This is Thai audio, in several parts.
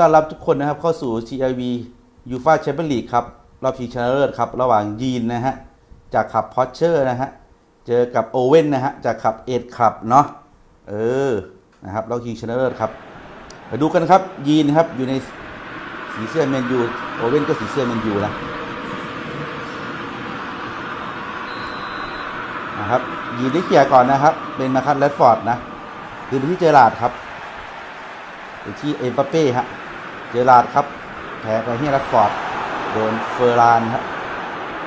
ต้อนรับทุกคนนะครับเข้าสู่ CIV u f a Champions League ครับรอบชิงชนะเลิศครับ ระหว่างยีนนะฮะ จากขับพอ r เชอร์นะฮะ เจอกับโอเว่นนะฮะ จากขับเอ็ดขับเนาะเออนะครับรอบชิงชนะเลิศครับไปดูกันครับ ยีนครับอยู่ในสีเสื้อแมนยูโอเว่นก็สีเสื้อแมนยูนะนะครับยีนได้เคลียก่อนนะครับ เป็นมาคัตแรดฟอร์ดนะคือไปที่เจอราดครับไปที่เอ็มบัปเป้ฮะ เจอราดครับแพ้ไปที่รัดฟอร์ดโดนเฟอร์รานครับ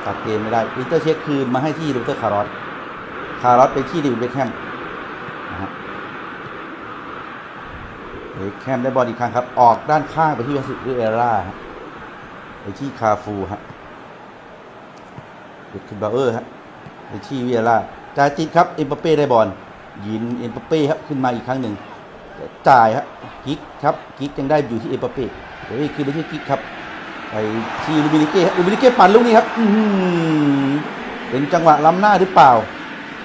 ตัดเกมไม่ได้วินเตอร์เช็คคืนมาให้ที่ลูเตอร์คาร์ลอสคาร์ลอสไปที่ดิวิเบคแฮมนะฮะเบคแฮมได้บอลอีกครั้งครับ ออกด้านข้างไปที่เวสต์เอร่าไปที่คาฟูฮะเด็กคินบาเออร์ฮะไปที่วิเอร่าจายติดครับเอ็มบัปเป้ได้บอลยินเอ็มบัปเป้ครับขึ้นมาอีกครั้งหนึ่ง จ่ายครับกิกครับกิกยังได้อยู่ที่เอเปเป้เดี๋ยวนี้คือไม่ใช่กิกครับไปที่ลูบินิเก้ลูบินิเก้ปั่นลูกนี้ครับอืเป็นจังหวะล้ำหน้าหรือเปล่า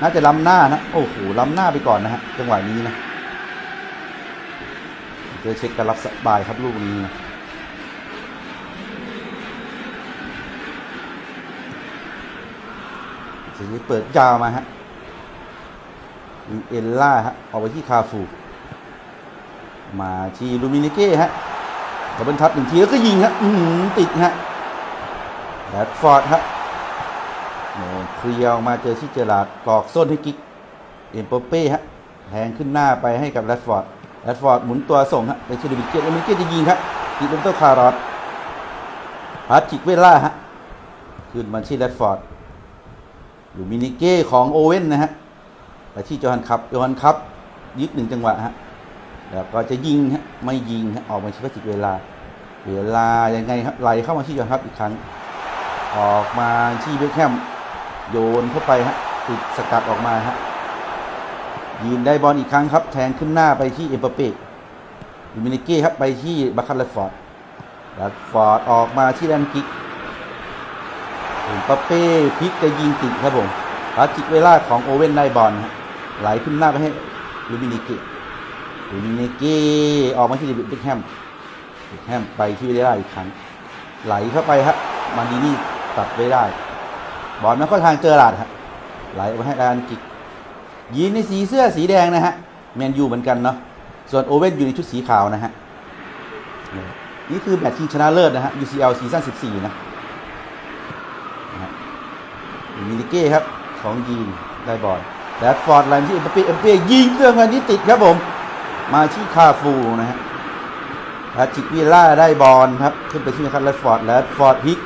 น่าจะล้ำหน้านะโอ้โหล้ำหน้าไปก่อนนะฮะจังหวะนี้นะเจอเช็คการรับสบายครับลูกนี้นะทีนี้เปิดยาวมาฮะเอลล่าฮะออกไปที่คาฟู มาที่ลูมินิเก้ฮะดับเบิลทับหนึ่งทีแล้วก็ยิงฮะอื้อหือติดฮะแรดฟอร์ดฮะโอ้เคลียร์มาเจอที่เจอราดกอกส้นให้กิ๊กเอ็มโปเป้ฮะแทงขึ้นหน้าไปให้กับแรดฟอร์ดแรดฟอร์ดหมุนตัวส่งฮะไปที่ลูมินิเก้ลูมินิเก้จะยิงครับติดลมเตคาร์รอสพาจิกเวล่าฮะขึ้นมาที่แรดฟอร์ดลูมินิเก้ของโอเว่นนะฮะไปที่จอห์นคัพจอห์นคัพยึดหนึ่งจังหวะฮะ แล้วก็จะยิงฮะไม่ยิงฮะออกมาชี้จิกเวลา เวลายังไงครับไหลเข้ามาที่ยอนครับอีกครั้ง ออกมาที่เบคแฮมโยนเข้าไปฮะติดสกัดออกมาฮะยินได้บอลอีกครั้งครับ แทงขึ้นหน้าไปที่เอ็มเปเป้ยูมินิเก้ครับไปที่บัคคัลเลฟอร์ดลัดฟอร์ดออกมาที่แดนกิกเอ็มปเป้พลิกจะยิงติดครับผมพาจิกเวลาของโอเว่นได้บอลฮะไหลขึ้นหน้าไปให้ลูมินิเก้ ลูมิเนเก้ออกมาที่เดวิดเบคแฮมเบคแฮมไปที่วิลล่าอีกครั้ง ไหลเข้าไปครับมาดีนี่ตัดไว้ได้ บอลมันเข้าทางเจอราดครับไหลออกมาให้ดานกิกยีนในสีเสื้อสีแดงนะฮะแมนยูเหมือนกันเนาะส่วนโอเว่นอยู่ในชุดสีขาวนะฮะนี่คือแมตช์ชิงชนะเลิศนะฮะ UCL ซีซั่น14 นะฮะลูมิเนเก้ครับ ของยีนได้บอลแรดฟอร์ดไลน์ที่เอ็มเป้เอ็มเป้ยิงเครื่องอันนี้ติดครับผม มาที่คาฟูนะฮะพทริกวิล่าได้บอลครับ ขึ้นไปที่นะครับแรดฟอร์ดแรดฟอร์ดพลิก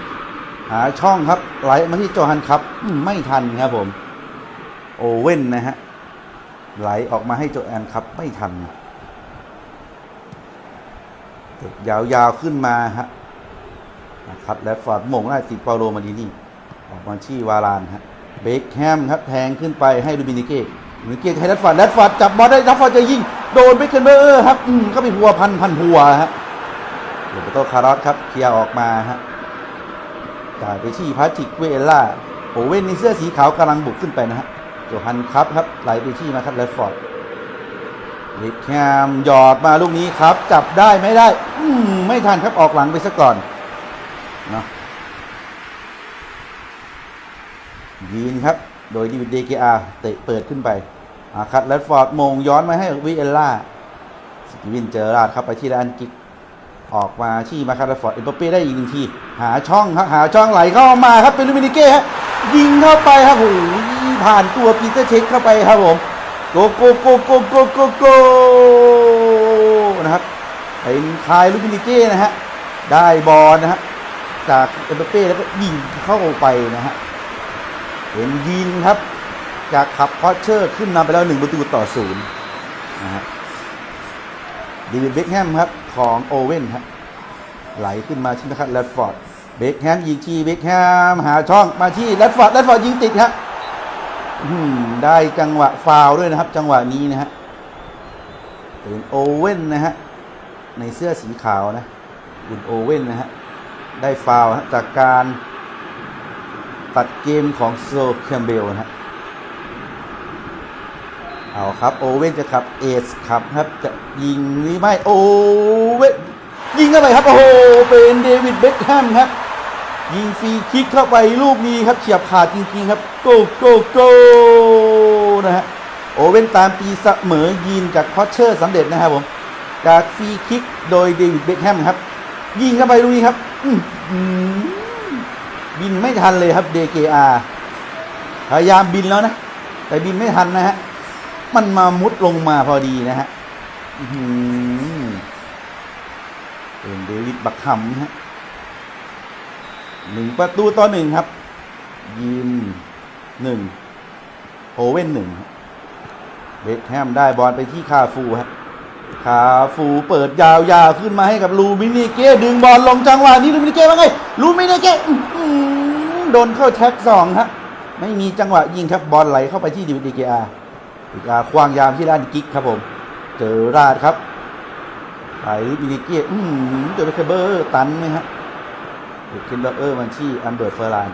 หาช่องครับ ไหลมาที่โจฮันครับไม่ทันครับผม โอเว่นนะฮะไหลออกมาให้โจแอนครับไม่ทันเตะยาวๆขึ้นมาฮะนะครับแรดฟอร์ดหม่งได้ติดเปาโลมาดีนี่ออกมาที่วารานฮะเบคแฮมครับแทงขึ้นไปให้ลูบินิเก้ลูบินิเก้ให้แรดฟอร์ดแรดฟอร์ดจับบอลได้แรดฟอร์ดจะยิง โดนเบคเคนเบอร์ครับ อืมก็ไปพัวพันพันพัวฮะโรเบโตคาร์ลอสครับเคลียร์ออกมาฮะจ่ายไปที่พาติกเวล่าโอเว่นในเสื้อสีขาวกำลังบุกขึ้นไปนะฮะโจฮันครับครับไหลไปที่มาครับแรดฟอร์ดเบคแฮมหยอดมาลูกนี้ครับ จับได้ไม่ได้ อืมไม่ทันครับออกหลังไปซะก่อนเนาะยีนครับ โดยดีวิดเดเกอาเตะเปิดขึ้นไป อาคัดแรดฟอร์ดมงย้อนมาให้วิเอลล่าสตีวินเจอราดครับไปที่ด้านกิกออกมาที่มาคัดแรดฟอร์ดเอ็มบัปเป้ได้อีกหนึ่งที หาช่องครับหาช่องไหลเข้ามาครับเป็นลูมินิเก้ฮะยิงเข้าไปครับโอ้โหผ่านตัวปีเตอร์เช็คเข้าไปครับผมโกโกโกโกโกโกโกนะครับเป็นคายลูมินิเก้นะฮะได้บอลนะฮะจากเอ็มบัปเป้แล้วก็ยิงเข้าไปนะฮะเป็นยินครับ จากขับพอเชอร์ขึ้นนำไปแล้วหนึ่งประตูต่อศูนย์นะฮะดีวิดเบคแฮมครับ ของโอเว่นครับไหลขึ้นมาที่นะครับแรดฟอร์ดเบคแฮมยิงทีเบคแฮมหาช่องมาที่แรดฟอร์ดแรดฟอร์ดยิงติดครับได้จังหวะฟาวด้วยนะครับ จังหวะนี้นะฮะเป็นโอเว่นนะฮะในเสื้อสีขาวนะคุณโอเว่นนะฮะได้ฟาวจากการตัดเกมของโซแคมเบลนะฮะ เอาครับโอเว่นจะขับเอสขับครับจะยิงหรือไม่โอเว่นยิงเข้าไปครับโอ้โหเป็นเดวิดเบ็คแฮมครับ ยิงฟรีคิกเข้าไปลูกนี้ครับเฉียบขาดจริงๆครับโกโกโกนะฮะโอเว่นตามตีเสมอยินจากพอชเชอร์สำเร็จนะครับผมจากฟรีคิกโดยเดวิดเบ็คแฮมครับ ยิงเข้าไปลูกนี้ครับบินไม่ทันเลยครับ DKR พยายามบินแล้วนะ แต่บินไม่ทันนะฮะ มันมามุดลงมาพอดีนะฮะอื้อหือเป็นเดวิดบักฮัมนะฮะหนึ่งประตูต่อหนึ่งครับ ยินหนึ่งโอเว่นหนึ่งเบคแฮมได้บอลไปที่คาฟูฮะคาฟูเปิดยาวๆขึ้นมาให้กับลูมินิเก้ดึงบอลลงจังหวะนี้ลูมินิเก้ว่าไงลูมินิเก้โดนเข้าแท็กสองฮะไม่มีจังหวะยิงครับบอลไหลเข้าไปที่ดิวดีเกอา ดีกาควางยามที่ด้านกิ๊กครับผม เจอราดครับไปมินิเก้อื้อหือเจอเบคเบอร์ตันไหมฮะเด็กเคนเบอร์มันที่อันเบิร์ตเฟอร์ลาน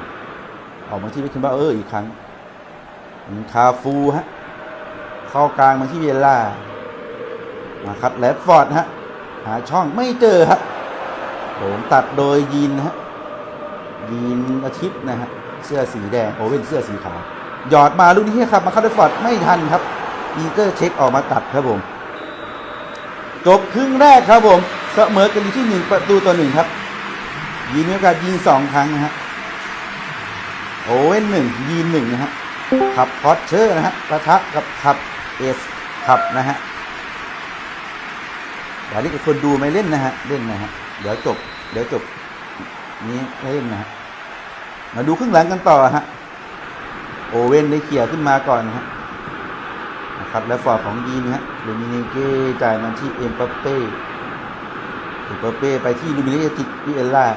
ออกมาที่เบคเคนเบอร์อีกครั้งคาฟูฮะเข้ากลางมาที่เวล่ามาครับแรดฟอร์ดฮะหาช่องไม่เจอฮะโด่งตัดโดยยีนนะฮะยีนอาทิตย์นะฮะเสื้อสีแดงโอเว่นเสื้อสีขาว หยอดมาลูกนี้ครับมาคัดแรดฟอร์ดไม่ทันครับอีเกอร์เช็คออกมาตัดครับผมจบครึ่งแรกครับผมเสมอกันอยู่ที่หนึ่งประตูต่อหนึ่งครับยีนมีโอกาสยิงสองครั้งนะฮะโอเว่นหนึ่งยีนหนึ่งนะฮะขับพอตเชอร์นะฮะปะทะกับขับเอสขับนะฮะเดี๋ยวนี้กับคนดูไม่เล่นนะฮะเล่นนะฮะเดี๋ยวจบ เดี๋ยวจบนี้เล่นนะฮะมาดูครึ่งหลังกันต่อฮะ โอเว่นได้เขี่ยร์ขึ้นมาก่อนนะฮะนะครับแล้วฟอร์ดของยีนฮะลูมิเนเก้จ่ายมาที่เอ็มปัปเป้เอ็มปัปเป้ไปที่ลูมิเนเก้ติวิเอลล่า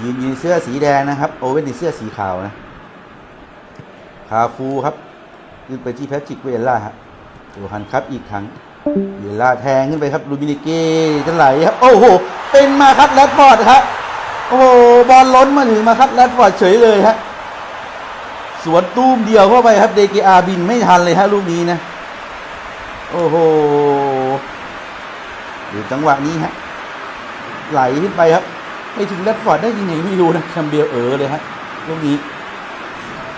ยีนยีนเสื้อสีแดงนะครับโอเว่นในเสื้อสีขาวนะคาฟูครับขึ้นไปที่แพทริกเวลล่าฮะโอฮันครับอีกครั้งเวลาแทงขึ้นไปครับลูมินิเก้จะไหลครับโอ้โหเป็นมาคัดแรดฟอร์ดครับโอ้โหบอลล้นมาถึงมาคัดแรดฟอร์ดเฉยเลยฮะ สวนตุ้มเดียวเข้าไปครับเดกอาบินไม่ทันเลยฮะลูกนี้นะ โอ้โหดูจังหวะนี้ฮะไหลขึ้นไปครับไปถึงแรดฟอร์ดได้ยังไงไม่รู้นะแคมเบลเออเลยฮะลูกนี้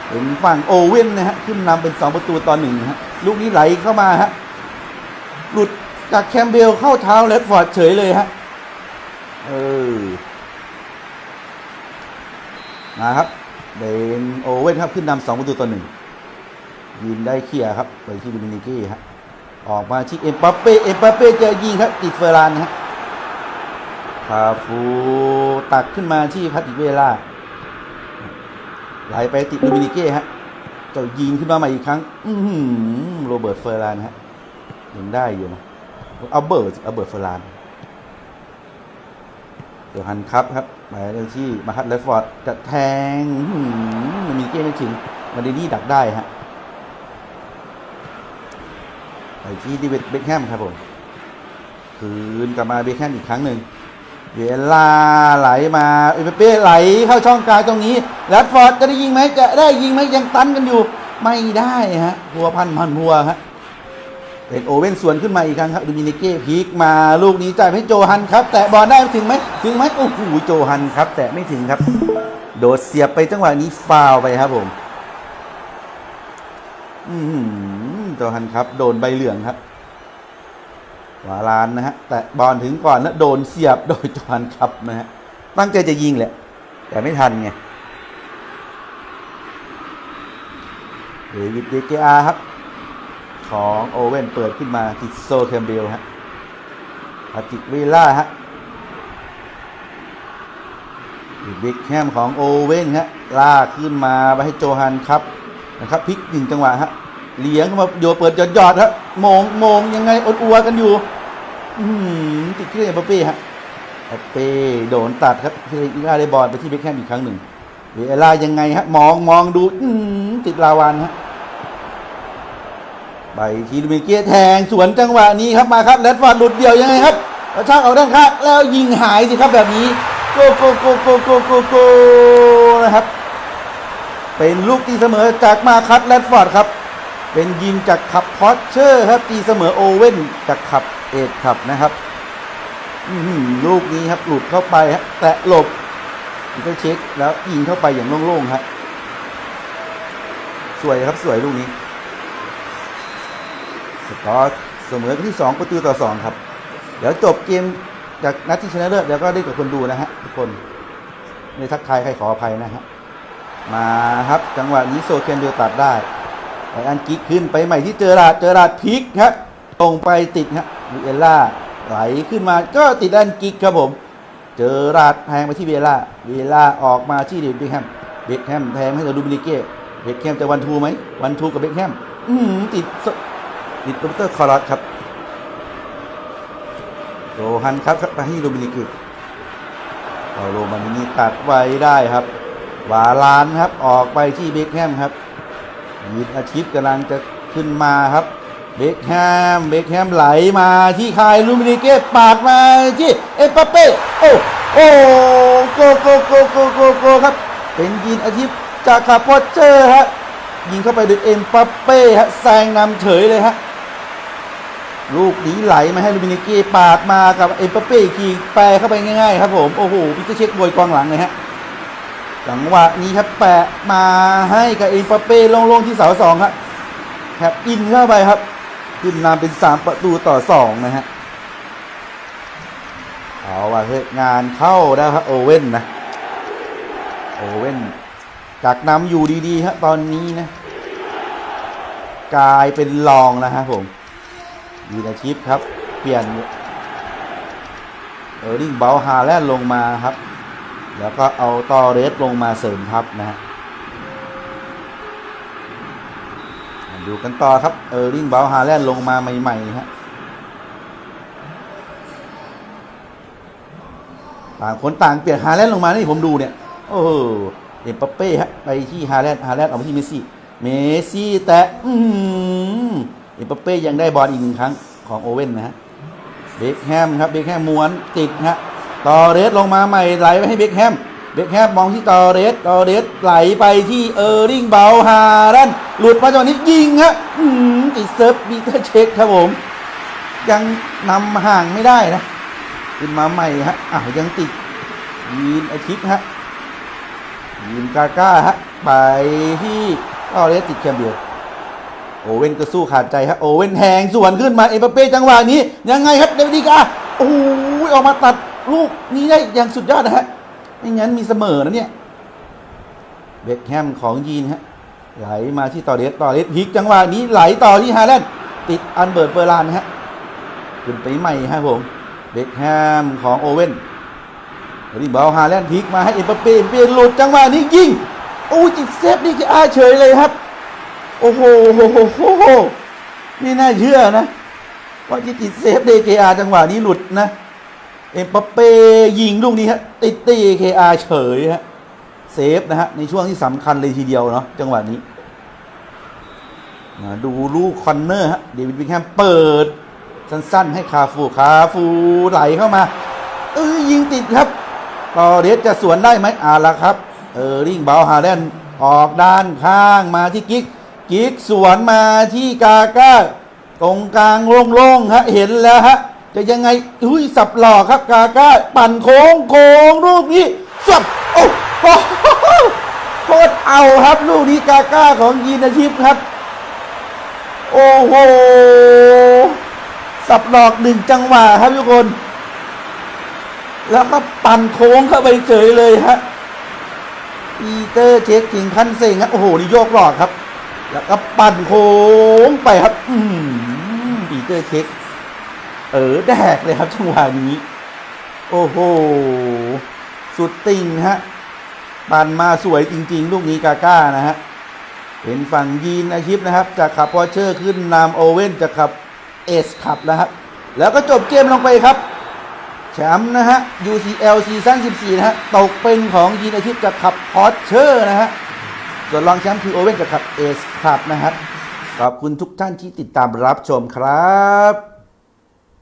เป็นฝั่งโอเว่นนะฮะขึ้นนำเป็นสองประตูต่อหนึ่งฮะลูกนี้ไหลเข้ามาฮะหลุดจากแคมเบลเข้าเท้าแรดฟอร์ดเฉยเลยฮะเออมาครับ เป็นโอเว่นครับขึ้นนำสองประตูต่อหนึ่งยินได้เคลียร์ครับไปที่บิมินิกี้ฮะออกมาที่เอ็มปัปเป้เอ็มปัปเป้เจะยิงครับติดเฟอร์รานฮะคาฟูตักขึ้นมาที่พัติเวล่าไหลไปติดลูมินิเก้ฮะเจ้ายิงขึ้นมาใหม่อีกครั้ง อืโรเบิร์ตเฟอร์รานฮะยังได้อยู่นะเอาเบิร์ตเอาเบิร์ตเฟอร์ราน เดี๋ยฮันครับครับหมายเลขที่มาคัดเลฟฟอร์ดจะแทงอื้อหือลูมินิเก้ไม่ถึงมาเดนี่ดักได้ฮะไปที่ดิเวตเบคแฮมครับผมคืนกลับมาเบคแฮมอีกครั้งหนึ่งเวลาไหลมาเอเปเป้ไหลเข้าช่องกลางตรงนี้แรดฟอร์ดจะได้ยิงไหมจะได้ยิงไหมยังตันกันอยู่ ไม่ได้ฮะหัวพันพันหัวฮะ เป็นโอเว่นสวนขึ้นมาอีกครั้งครับดูมินิเก้พีกมาลูกนี้จ่ายให้โจฮันครับ แต่บอลได้ถึงไหมถึงไหมโอ้โหโจฮันครับ แต่ไม่ถึงครับ โดดเสียบไปจังหวะนี้ฟาวไปครับผมอือหือโจฮันครับ โดนใบเหลืองครับวาลานนะฮะ แต่บอลถึงก่อนแล้วโดนเสียบโดยจอห์นครับนะฮะ ตั้งใจจะยิงแหละ แต่ไม่ทันไงเดวิดเดเกอาครับ ของโอเว่นเปิดขึ้นมาติดโซแคมเบลฮะพาติกเวล่าฮะบิ๊กแฮมของโอเว่นฮะล่าขึ้นมาไปให้โจฮันครับนะครับพลิกหนึ่งจังหวะฮะเลี้ยงเข้ามาโยเปิดหยอดหยอดฮะมองมองยังไงอดอัวกันอยู่ อืมติดเครื่องเอ็มบัปเป้ฮะเปเป้โดนตัดครับที่อีล่าได้บอลไปที่เบคแฮมอีกครั้งหนึ่งเวลายังไงฮะมองมองดู อืมติดลาวานฮะ ใบทีลูมิเกียแทงสวนจังหวะนี้ครับมาครับแรดฟอร์ดหลุดเดี่ยวยังไงครับกระชากเอาด้านข้างแล้วยิงหายสิครับแบบนี้โกโกโกโกโกโกโกนะครับ เป็นลูกตีเสมอจากมาคัตแรดฟอร์ดครับ เป็นยิงจากขับพอตเชอร์ครับตีเสมอโอเว่นจากขับเอ็ดขับนะครับลูกนี้ครับหลุดเข้าไปฮะแตะหลบแล้วก็เช็คแล้วยิงเข้าไปอย่างโล่งๆครับสวยครับสวยลูกนี้ กอร์เสมอกันที่ 2 ประตูต่อ 2 ครับ เดี๋ยวจบเกมจากนัดที่ชนะเลิศเดี๋ยวก็ได้กับคนดูนะฮะทุกคนในทักทายใครขออภัยนะฮะมาครับจังหวะนี้โซเคนเดียวตัดได้ไออันกิกขึ้นไปใหม่ที่เจอราดเจอราดพลิกฮะตรงไปติดฮะวิเอลล่าไหลขึ้นมาก็ติดอันกิกครับผม เจอราดแทงไปที่เวล่าเวล่าออกมาที่เดวิดเบคแฮมเบคแฮมแทงให้กับดูบิลิเก้เบคแฮมจะวันทูไหมวันทูกับเบคแฮมอืมติด สติดโรเบร์ตคอร์สครับโรฮันครับครับไปให้โดมินิกเอาโรมานินีตัดไว้ได้ครับวาลานครับออกไปที่เบคแฮมครับยิดอาชิพกำลังจะขึ้นมาครับ เบคแฮมเบคแฮมไหลมาที่คายลูมินิเก้ปาดมาที่เอ็มบัปเป้โอ้โอ้โกโกโกโกโกโกครับ เป็นยินอาชิพจากคาร์พอเจอร์ฮะยิงเข้าไปด้วยเอ็มบัปเป้ฮะแซงนำเฉยเลยฮะ ลูกนี้ไหลมาให้ลูมินิเก้ปาดมากับเอ็มบัปเป้อีแปรเข้าไปง่ายๆ ครับผม โอ้โหพิเช็คบวยกองหลังเลยฮะจังหวะนี้ครับแปะมาให้กับเอ็มบัปเป้โล่งๆที่เสาสองครับแคปอินเข้าไปครับขึ้นนำเป็นสามประตูต่อสองนะฮะเอาว่ะเฮ้ยงานเข้าแล้วครับโอเว่นนะโอเว่นจากนำอยู่ดีๆครับตอนนี้นะกลายเป็นรองนะฮะผม ยีนาชิปครับ เปลี่ยนเออร์ลิงเบลฮาแลนด์ลงมาครับ แล้วก็เอาตอเรสลงมาเสริมทัพนะฮะดูกันต่อครับ เออร์ลิงเบลฮาแลนด์ลงมาใหม่ๆฮะต่างคนต่างเปลี่ยนฮาแลนด์ลงมานี่ผมดูเนี่ย โอ้โหเอ็มปัปเป้ฮะไปที่ฮาแลนด์ฮาแลนด์เอาไปที่เมสซี่ เมสซี่แตะอืม เอ็มบัปเป้ยังได้บอลอีกหนึ่งครั้งของโอเว่นนะฮะเบคแฮมครับเบคแฮมม้วนติดฮะต่อเรสลงมาใหม่ไหลไปให้เบคแฮมเบคแฮมมองที่ต่อเรสต่อเรสไหลไปที่เออร์ริงเบลฮารันหลุดมาจังหวะนี้ยิงฮะอืมติดเซิร์ฟบีเตอร์เช็คครับผม ยังนำห่างไม่ได้นะขึ้นมาใหม่ฮะอ้าวยังติดยีนอาทิตย์ฮะยีนกาก้าฮะไปที่ต่อเรสติดแคมเบีย โอเว่นก็สู้ขาดใจครับโอเว่นแทงสวนขึ้นมาเอปเป้จังหวะนี้ ยังไงครับเดวิดดีกาโอ้โหออกมาตัดลูกนี้ได้อย่างสุดยอดนะฮะไม่งั้นมีเสมอนะเนี่ยเบคแฮมของยีนฮะไหลมาที่ต่อเดสต่อเดสพลิกจังหวะนี้ไหลต่อที่ฮาแลนด์ติดอันเบิร์ตเฟอร์ลานนะฮะขึ้นไปใหม่ฮะผมเบคแฮมของโอเว่นนี่บอลฮาแลนด์พลิกมาให้เอ็มบัปเป้เอ็มบัปเป้หลุดจังหวะนี้ยิงโอ้จิตเซฟนี่คืออาเฉยเลยครับ โอ้โหไม่น่าเชื่อนะ ว่าจะติดเซฟเดเคอาจังหวะนี้หลุดนะ เอ็มปัปเป้ยิงลูกนี้ฮะติดตีเคอาเฉยฮะเซฟนะฮะในช่วงที่สำคัญเลยทีเดียวเนาะจังหวะนี้มาดูลูกคอนเนอร์ฮะเดวิดวิงแฮมเปิด สั้นๆ ให้คาฟูคาฟูไหลเข้ามา เออยิงติดครับตอเดสจะสวนได้ไหมอ่าละครับ เออริงเบาฮาแลนด์ออกด้านข้างมาที่กิ๊ก กิ๊กสวนมาที่กาก้าตรงกลางโล่งๆฮะเห็นแล้วฮะจะยังไงอุ้ยสับหลอกครับกาก้าปั่นโค้งโค้งลูกนี้สับโอ้โหโคตรเอาครับ ลูกนี้กาก้าของยีนาชิพครับ โอ้โหสับหลอกหนึ่งจังหวะครับทุกคน แล้วก็ปั่นโค้งเข้าไปเฉยเลยฮะปีเตอร์เช็คถึงขั้นเซ็งครับโอ้โหนี่โยกหลอกครับ แล้วก็ปั่นโค้งไปครับ อืมปีเตอร์เช็คเออแดกเลยครับจังหวะนี้ โอ้โห สุดติ่งฮะ ปั่นมาสวยจริง ๆ ลูกนี้กาก้านะฮะ เป็นฝั่งยีนอาชิพนะครับ จากขับพอเชอร์ขึ้นนำโอเว่นจากขับเอสขับนะครับ แล้วก็จบเกมลงไปครับแชมป์นะฮะ UCL ซีซั่น14 นะฮะ ตกเป็นของยีนอาชิพจากขับพอเชอร์นะฮะ ส่วนรองแชมป์คือโอเว่นกับเอสขับนะครับ ขอบคุณทุกท่านที่ติดตามรับชมครับ